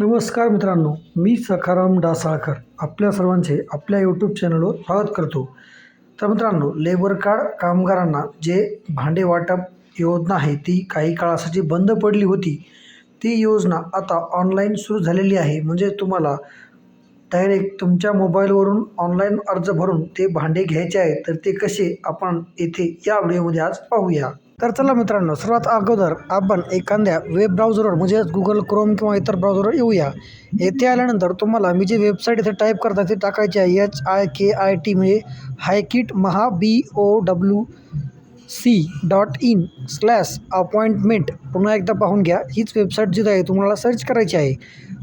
नमस्कार मित्रांनो मी सखाराम डासाळकर आपल्या सर्वांचे आपल्या यूट्यूब चॅनलवर स्वागत करतो. तर मित्रांनो लेबर कार्ड कामगारांना जे भांडे वाटप योजना आहे ती काही काळासाठी बंद पडली होती. ती योजना आता ऑनलाईन सुरू झालेली आहे. म्हणजे तुम्हाला डायरेक्ट तुमच्या मोबाईलवरून ऑनलाईन अर्ज भरून ते भांडे घ्यायचे आहे तर ते कसे आपण येथे या व्हिडिओमध्ये आज पाहूया. तर चला मित्रांनो सर्वात अगोदर आपण एखाद्या वेब ब्राउझरवर म्हणजेच गुगल क्रोम किंवा इतर ब्राउझरवर येऊया. येथे आल्यानंतर तुम्हाला मी जे वेबसाईट इथे टाईप करता ते टाकायचे आहे H I K I T म्हणजे हायकिट Maha B O W C dot in slash appointment पुन्हा एकदा पाहून घ्या हीच वेबसाईट जी आहे तुम्हाला सर्च करायची आहे.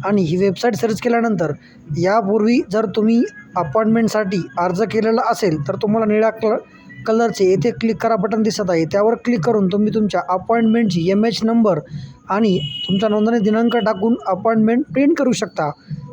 आणि ही वेबसाईट सर्च केल्यानंतर यापूर्वी जर तुम्ही अपॉइंटमेंटसाठी अर्ज केलेला असेल तर तुम्हाला निळा कलर कलरचे येथे क्लिक करा बटन दिसत आहे. त्यावर क्लिक करून तुम्ही तुमच्या अपॉइंटमेंटची एम एच नंबर आणि तुमचा नोंदणी दिनांक टाकून अपॉइंटमेंट प्रिंट करू शकता.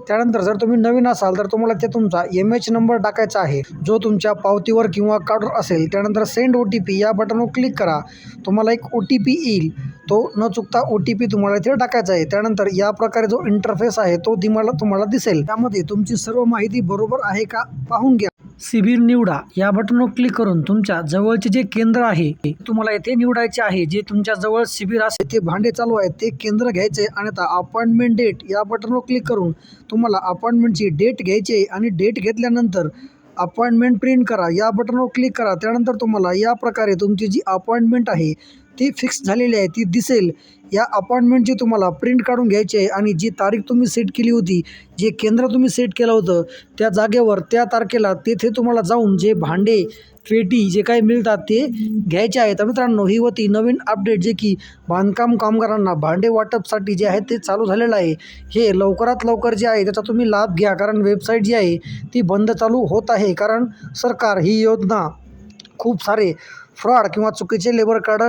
त्यानंतर जर तुम्ही नवीन असाल तर तुम्हाला ते तुमचा एम एच नंबर टाकायचा आहे. जो तुमच्या पावतीवर किंवा कार्डवर असेल त्यानंतर सेंड ओ टी पी या बटनवर क्लिक करा. तुम्हाला एक ओ टी पी येईल. तो न चुकता ओ टी पी तुम्हाला इथे टाकायचा आहे. त्यानंतर या प्रकारे जो इंटरफेस आहे तो तुम्हाला तुम्हाला दिसेल. त्यामध्ये तुमची सर्व माहिती बरोबर आहे का पाहून घ्या. शिबिर निवडा. या बटनवर क्लिक करून तुमच्या जवळचे जे केंद्र आहे तुम्हाला येथे निवडायचे आहे. जे तुमच्या जवळ शिबिर असेल ते भांडे चालू आहे ते केंद्र घ्यायचे आणि आता अपॉइंटमेंट डेट या बटनवर क्लिक करून तुम्हाला अपॉइंटमेंटची डेट घ्यायची आहे आणि डेट घेतल्यानंतर अपॉइंटमेंट प्रिंट करा. या बटनवर क्लिक करा. त्यानंतर तुम्हाला या प्रकारे तुमची जी अपॉइंटमेंट आहे ती फिक्स झालेली आहे ती दिसेल. या अपॉइंटमेंटची तुम्हाला प्रिंट काढून घ्यायची आहे आणि जी तारीख तुम्ही सेट केली होती जे केंद्र तुम्ही सेट केलं होतं त्या जागेवर त्या तारखेला तेथे तुम्हाला जाऊन जे भांडे पेटी जे काही मिळतात ते घ्यायचे आहेत. मित्रांनो ही होती नवीन अपडेट जे की बांधकाम कामगारांना भांडे वाटपसाठी जे आहे ते चालू झालेलं आहे. हे लवकरात लवकर जे आहे त्याचा तुम्ही लाभ घ्या. कारण वेबसाईट जी आहे ती बंद चालू होत आहे. कारण सरकार ही योजना खूप सारे फ्रॉड किंवा चुकीचे लेबर कार्ड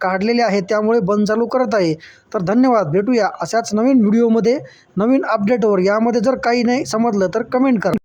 काढलेले आहे त्यामुळे बंद चालू करत आहे. तर धन्यवाद भेटूया अशाच नवीन व्हिडिओमध्ये नवीन अपडेटवर. यामध्ये जर काही नाही समजलं तर कमेंट करा.